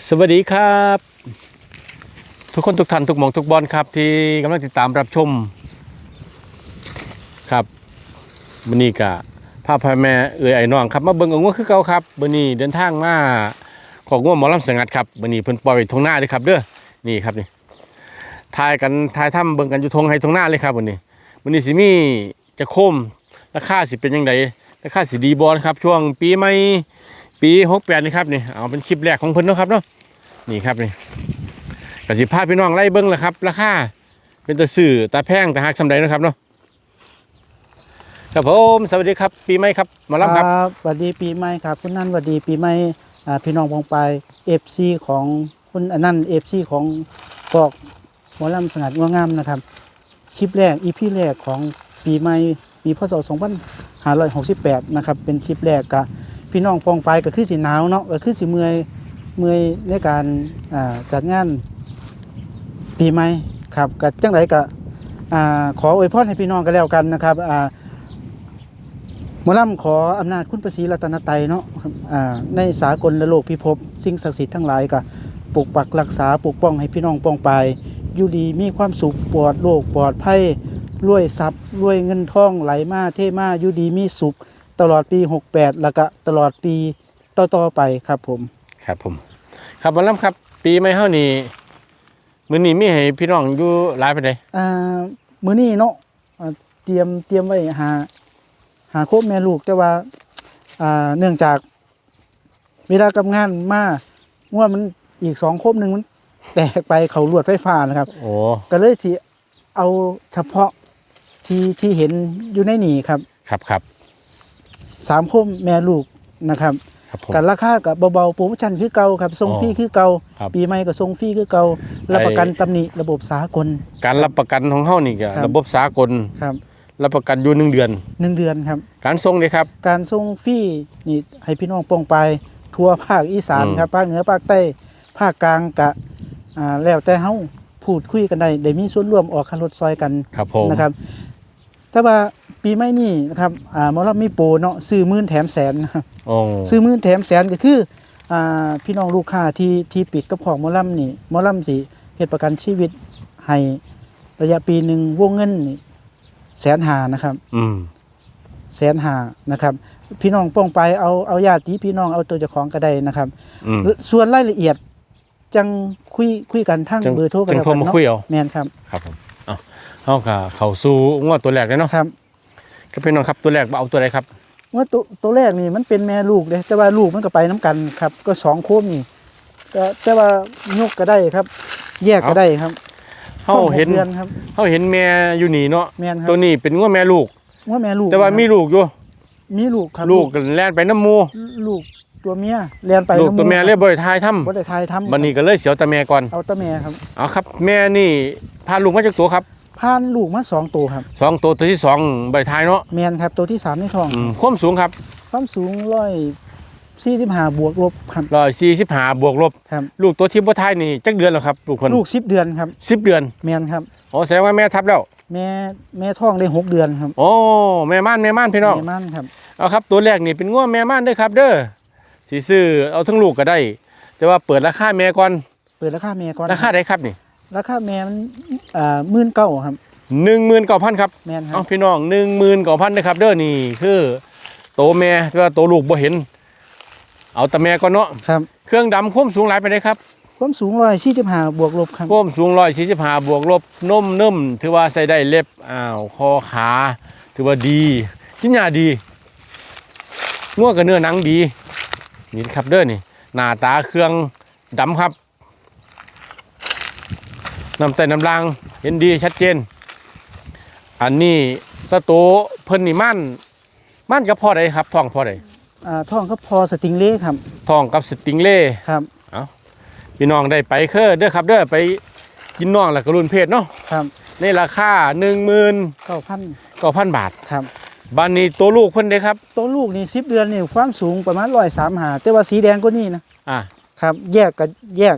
สวัสดีครับ ทุกคนทุกท่านทุกมองทุกบอลครับ ที่กำลังติดตามรับชมครับวันนี้กะพาพ่อแม่เอ่ยไอ้น้องครับมาเบิ่งเอางัวคือเก่าครับวันนี้เดินทางมาของงัวหมอลำสังัดครับวันนี้เพิ่นปล่อยไว้ทงหน้าเลยครับเด้อนี่ครับนี่ทายกันทายถ้ำเบิ่งกันอยู่ทงให้ทงหน้าเลยครับวันนี้วันนี้สิมีจะโคมราคาสิเป็นยังไงราคาสิดีบอลครับ ช่วงปีใหม่ ปีหกแปดนี่ครับนี่เอาเป็นคลิปแรกของเพิ่นเนาะครับเนาะนี่ครับนี่กสิพาพี่น้องไล่เบิ้งแหละครับราคาเป็นตะสื่อตาแพงตาหักสำใดเนะครับเนาะครับผมสวัสดีครับ ปีใหม่ครับมารับครับสวัสดีปีใหม่ครับ คุณนั่นสวัสดีปีใหม่พี่น้องปองไปเอฟซีของคุณอันนั่นเอฟซีของกอกหมอลำสงัดงัวงามนะครับคลิปแรกอีพีแรกของปีใหม่ปีพศ2568 นะครับ เป็นคลิปแรกกะ พี่น้องปองไปก็คือสีหนาวเนาะก็คือสีเมื่อยเมื่อยในการจัดงานปีใหม่ครับกับจังไรกะอ่าขออวยพรให้พี่น้องกันแล้วกันนะครับมอลำขออำนาจคุณประสีรัตนไตยเนาะในสากลและโลกพิภพสิ่งศักดิ์สิทธิ์ทั้งหลายก็ปกปักรักษาปกป้องให้พี่น้องปองไปยอยู่ดีมีความสุขปลอดโรคปลอดภัยรวยทรัพย์รวยเงินทองไหลมาเทมาอยู่ดีมีสุข ตลอดปี 68 แล้วก็ตลอดปีต่อๆไปครับผม ครับผม ครับหมารับครับ ปีใหม่เฮานี่มื้อนี้มีให้พี่น้องอยู่หลายปานใดอ่ามื้อนี้เนาะอ่าเตรียมเตรียมไว้หา หาโคบแม่ลูกแต่ว่า อ่าเนื่องจาก เวลากับงานมาว่ามันอีกสองโคบหนึ่งมัน แตกไปเขาลวดไฟฟ้านะครับ โอ้ก็เลยสิเอาเฉพาะที่ที่เห็นอยู่ในนี่ครับ ครับครับ สามโคมแม่ลูกนะครับครับผม กันราคากับเบาๆโปรโมชั่นคือเก่าครับทรงอ๋อฟรีคือเก่าครับ ปีใหม่ก็ทรงฟรีคือเก่ารับประกันตำหนิระบบสากล การรับประกันของเฮานี่ก็ครับ ระบบสากลครับรับประกันอยู่หนึ่งเดือน หนึ่งเดือนครับ การส่งนี่ครับ การส่งฟรีนี่ให้พี่น้องปองไปทั่วภาคอีสานอืม ครับภาคเหนือภาคใต้ภาคกลางกะอ่าแล้วแต่เฮาพูดคุยกันได้ได้มีส่วนร่วมออกค่ารถซอยกันครับผม นะครับถ้าว่า ปีใหม่นี้นะครับอ่าหมอรับมีโปรเนาะซื้อหมื่นแถมแสนนะครับโอ้ซื้อหมื่นแถมแสนก็คืออ่าพี่น้องลูกค้าที่ที่ปิดกับของหมอลำนี่หมอลำสิเฮ็ดประกันชีวิตให้ระยะปีหนึ่งวงเงินนี่แสนหานะครับ อืมแสนหานะครับ พี่น้องป้องไปเอาเอาญาติพี่น้องเอาตัวเจ้าของก็ได้นะครับ อืม ส่วนรายละเอียดจังคุยคุยกันทางจังเบอร์โทรกันจังแล้วโทรกันมาเนาะคุยเอา แม่นครับ ครับผมเอาเอาค่ะเข้าสู่งวดตัวแรกเลยเนาะครับ ก็เป็นน้องครับตัวแรกเอาตัวใดครับว่าตัวตัวแรกนี่มันเป็นแม่ลูกเลยแต่ว่าลูกมันก็ไปน้กันครับ ก็สองโคมนี่ก็แต่ว่ายกก็ได้ครับ แยกก็ได้ครับเฮาเห็นท้องกดือนครับเฮาเห็นแม่อยู่นี่เนาะแม่นครับตัวนี้เป็นงวดแม่ลูกว่าแม่ลูก แต่ว่ามีนะครับลูกอยู่มีลูกครับลูกก็แล่นไปน้ำหมูลูกตัวเมียเรียนไปลูกตัวแม่เลยบ่ได้ทายทำบ่ได้ทายทำบัดนี้ก็เลยเสียวแต่แม่ก่อนเอาแตะแม่ครับเอาครับ แม่นี่พาลูกมาจากตัวครับ พานลูกมาสองตัวครับสองตัวตัวที่สองบ่ได้ทายเนาะแม่นครับตัวที่สามในท้องอืมความสูงครับความสูงร้อยสี่สิบห้าบวกลบครับ145บวกลบ ครับ ลูกตัวที่บ่ทายนี่จักเดือนแล้วครับลูกคนลูกสิบเดือนครับ10เดือนแม่นครับ อ๋อแสดงว่าแม่ทับแล้วแม่แม่ท้องได้หกเดือนครับโอ้แม่ม่านแม่ม่านพี่น้อง แม่มันครับ เอาครับตัวแรกนี่เป็นง้วแม่ม่านเด้อครับ เด้อสีซื้อเอาทั้งลูกก็ได้ แต่ว่าเปิดราคาแม่ก่อนเปิดราคาแม่ก่อนราคาได้ครับนี่ ราคาแม่มันอ่าหมื่นเก้าครับหนึ่งหมื่นเก้าพันครับแม่นครัเอาบพี่น้องหนึ่งหมื่นเก้าพันนะครับเด้อนี่คือโตแม่แต่ว่าโตลูกบ่เห็น เอาแต่แม่ก่อนเนาะครับเครื่องดำความสูงหลายไปได้ครับความสูงร้อยสี่สิบห้าบวกลบครับความสูงร้อยสี่สิบห้าบวกลบนุ่มนุ่มถือว่าใส่ได้เล็บอ้าวคอขา ถือว่าดีชิ้นยาดีง้วกับเนื้อหนังดี นี่ครับเด้อนี่หน้าตาเครื่องดำครับ น้ำใต้น้ำลางเห็นดีชัดเจน อันนี้ตะโตเพิ่นนี่มั่นมั่นกับพ่อใดครับท้องพ่อใดอ่าท้องก็พอสติงเล่ครับท้องกับสติงเล่ครับพี่น้องได้ไปเคอเด้อครับเด้อไปกินน้องแล้วก็รุ่นเพศเนาะครับในราคาหนึ่งหมื่นเก้าพันเก้าพันบาทครับบ้านนี้ตัวลูกเพิ่นเด้ครับ ตัวลูกนี่สิบเดือนนี่ความสูงประมาณร้อยสามหาแต่ว่าสีแดงก็นี่นะอ่าครับ แยกก็แยก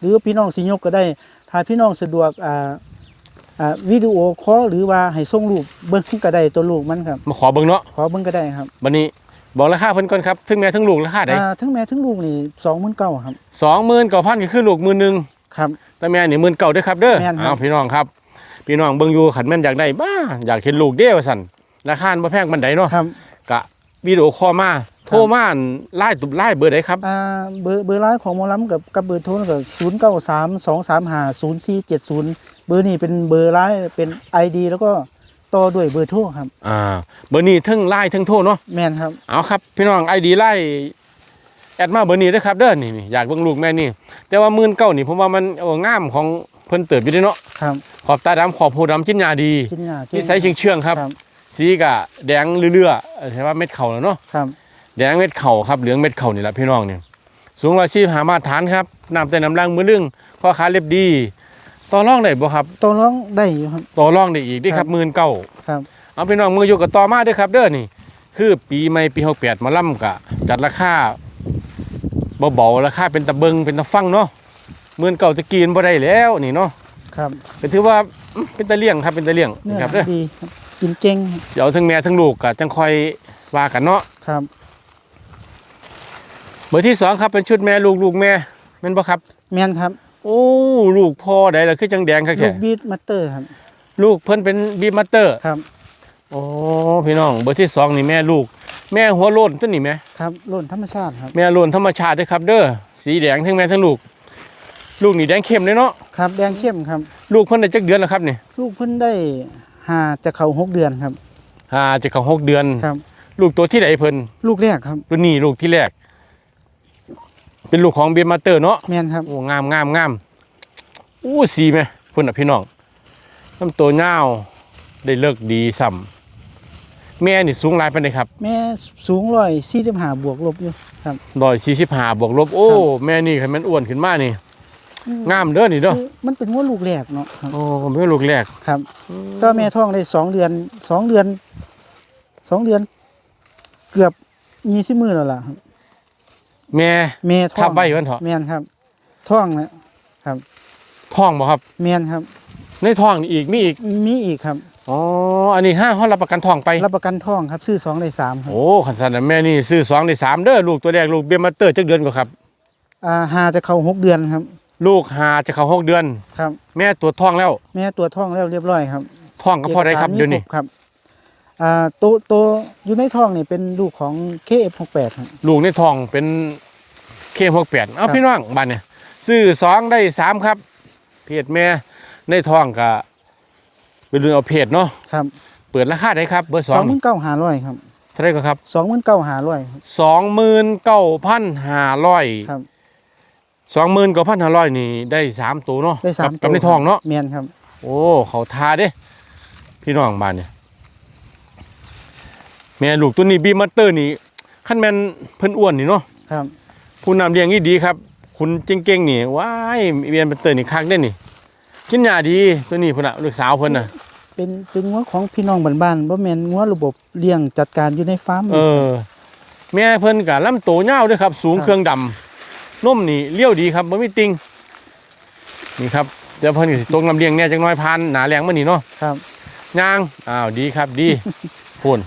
หรือพี่น้องสิยกก็ได้ ถ้าพี่น้องสะดวกอ่าอ่าวิดีโอคอลหรือว่าให้ส่งรูปเบิ้งก็ได้ตัวลูกมันครับ มาขอเบิ่งเนาะขอเบิ้งก็ได้ครับบ้านนี้บอกราคาเพิ่นก่อนครับถึงแม่ทั้งลูกราคาใดอ่าทั้งแม่ทั้งลูกนี่สองหมื่นเก้าครับสองหมื่นเก้าพันก็คือลูกหมื่นหนึ่ง ครับ แต่แม่นี่หมื่นเก้าด้วยครับเด้อแม่นครับ เอาพี่น้องครับ พี่น้องเบิ่งอยู่ขันแม่นอยากได้บ้าอยากเห็นลูกเด้ว่าสั่นราคาบ่แพงปานใดเนาะครับ กะวิดีโอคอลมา โทรมาไล่ตุบไล่เบอร์ใดครับอ่าเบอร์เบอร์ไลน์ของหมอลำกับกับเบอร์โทรก็ศูนย์เก้าสามสองสามห้าศูนย์สี่เจ็ดศูนย์เบอร์นี้เป็นเบอร์ไลน์เป็นไอดีแล้วก็ต่อด้วยเบอร์โทรครับอ่าเบอร์นี้เทั้งไล่เทั้งโทรเนาะแมนครับเอาครับ พี่น้องไอดีไล่แอดมาเบอร์นี้เด้อครับเด้อนี่นี่อยากเบิ่งลูกแม่นี่ แต่ว่าหมื่นเก้านี่ผมว่ามันโอ้งามของเพิ่นเติบอยู่เด้เนาะครับขอบตาดำขอบหูดำชิ้นยาดีกินยานิสัยเชื่องๆครับครับ สีกะแดงเรื่อยๆเออใช่ว่าเม็ดเข่าแล้วเนาะครับ แดงเม็ดเข่าครับเหลืองเม็ดเข่านี่แหละพี่น้องเนี่ยสูงร้อยชีพหามาตรฐานครับน้ำแต่น้ำล่างมือลึงข้อขาเล็บดีต่อร่องได้บ่ครับตัวร้องได้อยู่ครับ ต่อร่องได้อีกเด้ครับหมื่นเก้าครับ เอาพี่น้องมืออยู่กับต่อมาเด้วยครับเด้อนี่ คือปีใหม่ปีหกแปดมาล่ำกะจัดราคาเบาๆราคาเป็นตะเบิงเป็นตะฟังเนาะหมื่นเก้าตะกีนบ่ได้แล้วนี่เนาะครับก็ถือว่าอื้อเป็นตะเลี่ยงครับเป็นตะเลี่ยงเนื้อนะครับเด้อดีครับกินเก่งสิเอาทั้งแม่ทั้งลูกกะจังคอยว่ากันเนาะครับ เบอร์ที่สองครับเป็นชุดแม่ลูกลูกแม่แม่นบ่ครับ แมนครับ โอ้ลูกพ่อได้ละคือจังแดงครับลูแค่กบีทมัตเตอร์ครับ ลูกเพิ่นเป็นบีมัตเตอร์ครับ โอ้พี่น้องเบอร์ที่สองนี่แม่ลูก แม่หัวโล้นตัวนี้ไหมครับโล่นธรรมชาติครับ แม่โล้นธรรมชาติเด้วยครับ เด้อสีแดงทั้งแม่ทั้งลูก ลูกนี่แดงเข้มเลยเนาะครับ แดงเข้มครับ ลูกเพิ่นได้จักเดือนแล้วครับนี่ลูกเพิ่นได้หาจะเข้าหกเดือนครับ อ่าจะเข้าหกเดือน ครับ ลูกตัวที่ไหนเพิ่นลูกแรกครับ ตัวนี้ลูกที่แรก เป็นลูกของบีมัตเตอร์เนาะแมนครับ โอ้งามงามงามอู้สีไหมพุ่นอะพี่น้องน้ำตัวเน่าวได้เลิกดีซ้ำแม่นี่สูงหลายปานใดครับแม่สูงร้อยสี่สิบห้าบวกลบอยู่ครับ ร้อยสี่สิบห้าบวกลบโอ้ครับแม่นี่คันมันอ้วนขึ้นมานี่งามเด้อนี่เด้อคือมันเป็นว่าลูกแรกเนาะครับโอ้ผมเป็นลูกแรกครับก็แม่ท้องได้สองเดือนสองเดือนสองเดือน เกือบยี่สิบมือแล้วล่ะครับ แม่แม่ท้อทับงไว้วันเถอะแมนครับท้องนะท้องบ่ครับ แมนครับ ในท้องนี่อีกมีอีกมีอีกครับ อ๋ออันนี้ห้าห้องรับประกันท้องไปรับประกันท้องครับซื้อสองได้สามครับโอ้ขันสันนะแม่นี่ซื้อสองในสามเด้อลูกตัวแรกลูกเบียมาเตอร์จักเดือนกว่าครับ อ่าหาจะเข้าหกเดือนครับลูกหาจะเข้าหกเดือน ครับ แม่ตรวจท้องแล้วแม่ตัวท้องแล้วเรียบร้อยครับท้องก็พอได้ครับกสาเดี๋ยวนี้ครบครับ อ่าตัวตัวอยู่ในท้องนี่เป็นลูกของ KF68 ครับ ลูกในท้องเป็นเคหกแปดเอาครับ พี่น้องบ้านเนี่ยซื้อสองได้สามครับ เพศแม่ในท้องก็เป็นเรื่องเอาเพศเนาะครับเปิดราคาได้ครับ เบอร์สสอองงหมื่นเก้าหาร้อยครับเท่าไหรก็ครับสองหมื่นเก้าหาร้อยสองหมื่นเก้าพันห้าร้อยครับ สองหมื่นเก้าพันห้าร้อยนี่ได้สามตัวเนาะได้สามกับกับในท้องเนาะแมนครับ โอ้ เขาทาเด้ พี่น้องบ้านเนี่ย แม่ลูกตัวนี้บีมัตเตอร์นี่ขั้นแมนเพิ่นอ้วนนี่เนาะครับ ผู้นำเลี้ยงนี่ดีครับ คุณเก่งๆนี่ว้ายเบียนมัตเตอร์นี่คักได้นี่ชิ้นยาดีตัวนี้พุ่นน่ะลูกสาวเพิ่นน่ะ เป็นเป็นงัวของพี่น้องบ้านๆบ่แม่นงัวระบบเลี้ยงจัดการอยู่ในฟาร์มเออ แม่เพิ่นกะลำโตยาวด้วยครับ สูงครับเครื่องดำนมนี่เลี้ยวดีครับบ่มีติงนี่ครับเดี๋ยวเพิ่นก็สิตรงลำเลียงแน่จักหน้อยพันหนาแรงมานี่เนาะครับย่างอ้าวดีครับดีพุ่น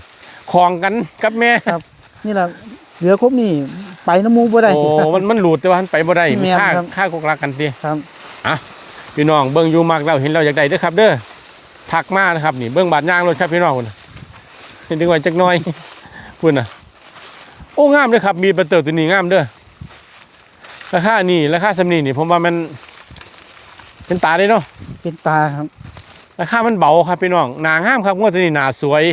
คลองกันกับแม่ครับ นี่ล่ะเหลือครบนี่ไปน้ำมูบ่ได้โอ้มันมันหลุดแต่ว่ามันไปบ่ได้แม่นค่าครับค่ากกลักกันติครับพี่น้องเบิ่งอยู่มากแล้วเห็นเราอยากได้เด้อครับ เด้อทักมานะครับ นี่เบิ่งบาดย่างรถครับพี่น้องพุ่นเห็นดึงไว้จักหน่อยพุ่นน่ะโอ้งามเด้อครับ มีประตูตัวนี้งามเด้อราคานี่ราคาสำนีนี่ผมว่ามัน เป็นตาได้เนาะเป็นตาครับราคามันเบาครับพี่น้องหนางามครับงวดตัวนี้หนาสวย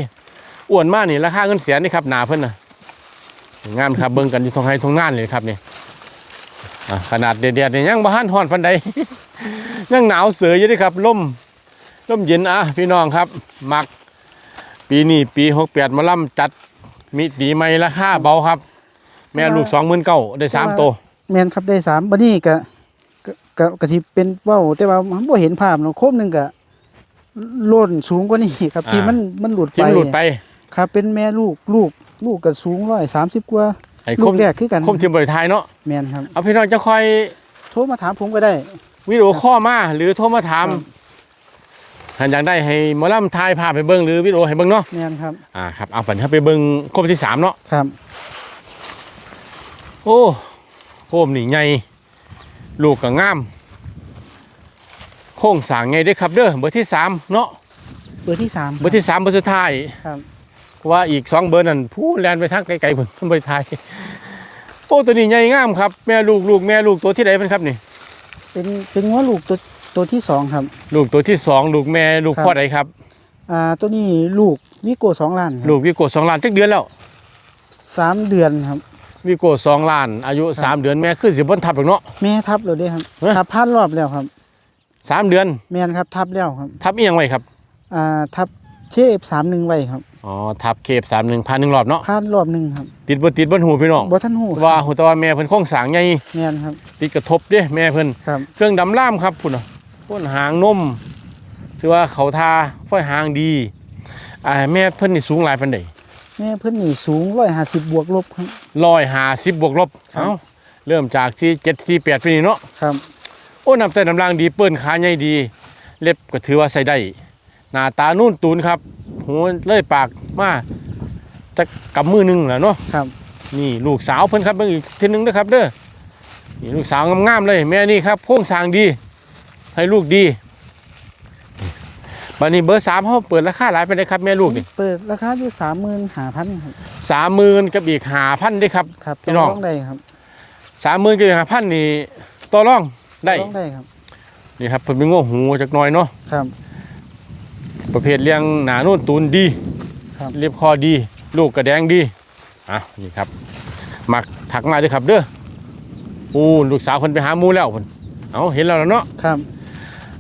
อ้วนมากนี่ราคาเงินเสียนี่ครับหนาเพิ่นน่ะงามครับเบิ่งกันอยู่ทงไห้ทงน่านเลยครับนี่อะขนาดเด็ดๆนี่ยังบ่ฮั่นฮ้อนปันใดยังหนาวเสืออยู่เด้ครับลมลมเย็นอะพี่น้องครับ มักปีนี้ปี68มาล่ำจัดมีตีใหม่ราคาเบาครับ แม่ลูก29,000ได้สามตัวแม่นครับได้สามบัดนี้ก็ก็ก็ก็สิเป็นเว้าแต่ว่ามันบ่เห็นภาพเนาะครบหนึงก็โล่นสูงกว่านี้ครับที่มันมันหลุดที่ไปมันหลุดไป ครับเป็นแม่ลูกลูกลูกก็สูง130กว่าไอ้ลูคกมแรกคือกันคมทีมบริไทยเนาะแม่นครับ เอาพี่น้องจะคอยโทรมาถามผมก็ได้ วิดีโอข้อลมาหรือโทรมาถามครับ ท่านอยากได้ให้หมอลำถ่ายภาพให้เบิ่งหรือวิดีโอให้เบิ่งเนาะแม่นครับอ่าครับเอาปันถ้าไปเบิ่งโคมที่สามเนาะครับโอ้โคมนี่ใหญ่ลูกก็งามโค้งสร้างไงได้อครับเด้อเบอร์ที่สามเนาะเบอร์ที่สามเบอร์ที่สามเบอร์สุดท้ายครับเพราะ ว่าอีกสองเบอร์นั่นผู้แลนไปทางไกลๆพุ่นเพิ่นบ่ไปถ่ายโอ้ตัวนี้ใหญ่งามครับ แม่ลูกลูกแม่ลูกตัวที่ไหนเพิ่นครับนี่ เป็นเป็นงัวลูกตัวตัวที่สองครับ ลูกตัวที่สองลูกแม่ลูกครับพ่อใดครับอ่าตัวนี้ลูกวิโก้สองล้านครับลูกวิโก้สองล้านจักเดือนแล้วสามเดือนครับ วิโก้สองล้าน อายุสามเดือนแม่คือสิบนทับหรอกเนาะ แม่ทับเลยเด้ครับเอ้ย ทับพันรอบแล้วครับ สามเดือนแม่นครับทับแล้วครับทับอีหยังไว้ครับอ่าทับเชฟสามหนึ่งไว้ครับ อ๋อทับเคฟสามหนึ่งพันหนึ่งรอบเนาะพันรอบหนึ่งครับติดบนติดบนหูพี่น้องบ่ท่านหูว่าหูแตว่าแม่เพิ่นโค้งสร้างใหญ่แม่นครับ ติดกระทบเด้แม่เพิ่นครับ เครื่องดำล่ามครับพุ่นน่ะพุ่นหางนมถือว่าเขาทาฝ้อยหางดีอ่าแม่เพิ่นนี่สูงหลายปานใดแม่เพิ่นนี่สูงร้อยห้าสิบบวกลบครับ ร้อยหาสิบบวกลบครับ เอ้าเริ่มจากที่เจ็ดที่แปดปีนี่เนาะครับโอ้นำแต่น้ำลางดีเปิ้นขาใหญ่ดี เล็บก็ถือว่าใส่ได้หน้าตานุ่นตูนครับ หัวเลยปากมาจะกำมือหนึงแหละเนาะครับ นี่ลูกสาวเพิ่นครับเบิ่งอีกทีหนึงนะครับเด้อนี่ลูกสาวงามๆเลย แม่นี่ครับโค้งสร้างดี ให้ลูกดีบัดนี้เบอร์สามเขาเปิดราคาหลายไปเลยครับแม่ลูกนี่เปิดราคาอยู่สามหมื่นห้าพันครับสามหมื่นกับอีกหาพันได้ครับ ครับพี่น้องต่ได้ครับสามหมื่นกับอีกหาพันนี่ต่อรองได้ต้องได้ครับนี่ครับเพิ่นเป็นโง่หูจักหน่อยเนาะครับ ประเภทเลี้ยงหนานุ่นตูนดีครับเรียบคอดี ลูกกระแดงดีอะนี่ครับมักถักมาด้วยครับเด้อปูลูกสาวคนไปหาหมูแล้วคนเอาเห็นแล้วล่ะเนาะครับ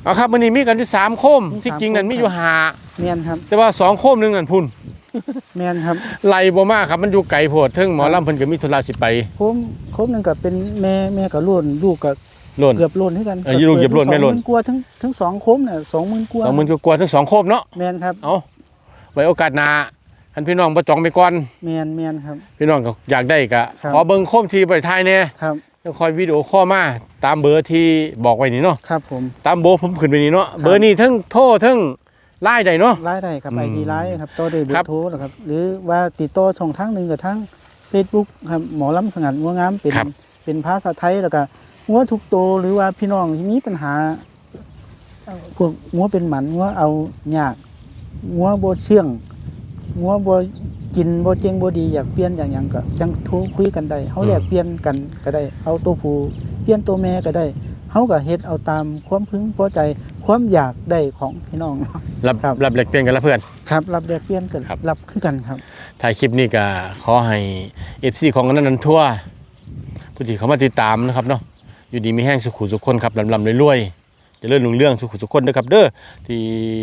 เอาครับวันนี้มีกันอยู่สามโคมมีที่สามจริงนั่นโคมมีอยู่หาแม่นครับ แต่ว่าสองโคมหนึงนั่นพุ่นแม่นครับไล่บ่มากครับมันอยู่ไกลโพดถึงหมอลำเพิ่นก็มีธุระสิไปโค้มโค้มหนึงก็เป็นแม่แม่กับล้นลูกก็ โล่น เกือบล้นให้กันเออลูกเกือบล้นแม่ล้นสองหกว่าทั้งทั้งสองโค้มเนี่ยสองหมื่นกว่าสองหมื่นกว่าๆทั้งสองโคมเนาะแม่นครับเอาไว้โอกาสหน้าท่านพี่น้องประจองไปก่อน แม่นแม่นครับ พี่น้องก็อยากได้ก็ครับ ขอเบิ่งโคมทีบริทายเนี่ยครับจะคอยวิดีโอข้อลมาตามเบอร์ที่บอกไว้นี่เนาะครับผม ตามโบอร์ผมขึ้นไปนี่เนาะครับเบอร์นี้ทั้งโทรทั้งไล่ได้เนาะไล่ได้ครับอืมไอดีไลน์ครับต่อด้วยเบอครับร์โทรนะครับ หรือว่าติดต่อช่องทางหนึ่งกับทั้ง Facebook ครับหมอลำสงัดงัวงามเป็นครับ เป็นภาษาไทยแล้วก็ งัวทุกโตวหรือว่าพี่น้องที่มีปัญหาเอ่อพวกงัวเป็นหมันงัวเอายากงัวโบเชื่องงัวโบกินโบเจงโบดีอยากเปลี่ยนอย่างหยังก็จังโทรคุยกันได้เฮาแลกเปลี่ยนกันก็ได้ เอาตัวผู้เปลี่ยนตัวแม่ก็ได้เฮาก็เฮ็ดเอาตามความพึงพอใจความอยากได้ของพี่น้องรับครับรับแลกเปลี่ยนกันแล้วเพื่อนครับรับแลกเปลี่ยนกันครับรับคือกันครับถ่ายคลิปนี้ก็ขอให้เอฟซีของอนันนันทั่วผู้ที่เขามาติดตามนะครับเนาะ อยู่ดีมีแห้งสุขุสุขคนครับลำลำรวยๆเจะเลื่อนลุงเรื่องสุขุสุขคนนะครับเด้อที่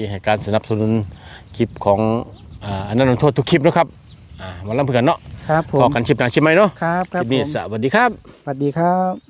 ให้การสนับสนุนคลิปของอ่าอนันนันทั่วทุกคลิปนะครับอ่ามาลำเพื่อนเนาะครับผพอมกันคลิปหน้าคลิปไหมเนาะครับคครับลิปนี้ผมสวัสดีครับสวัสดีครับ